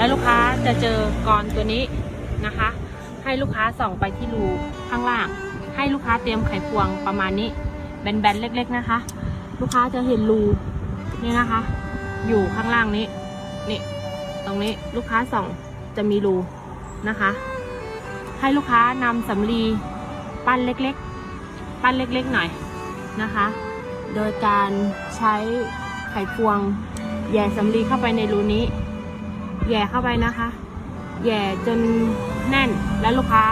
แล้วลูกค้าจะเจอกรตัวนี้นะคะ ให้ลูกค้าส่องไปที่รูข้างล่าง ให้ลูกค้าเตรียมไขควงประมาณนี้แบนๆเล็ก ๆนะคะ ลูกค้าจะเห็นรูนี่นะคะ อยู่ข้างล่างนี้นี่ตรงนี้ลูกค้าส่องจะมีรูนะคะ ให้ลูกค้านำสำลีปั้นเล็กๆ ปั้นเล็กๆหน่อยนะคะ โดยการใช้ไขควงแย่สำลีเข้าไปในรูนี้ แหย่เข้าไปนะคะแหย่จนแน่นแล้วลูกค้า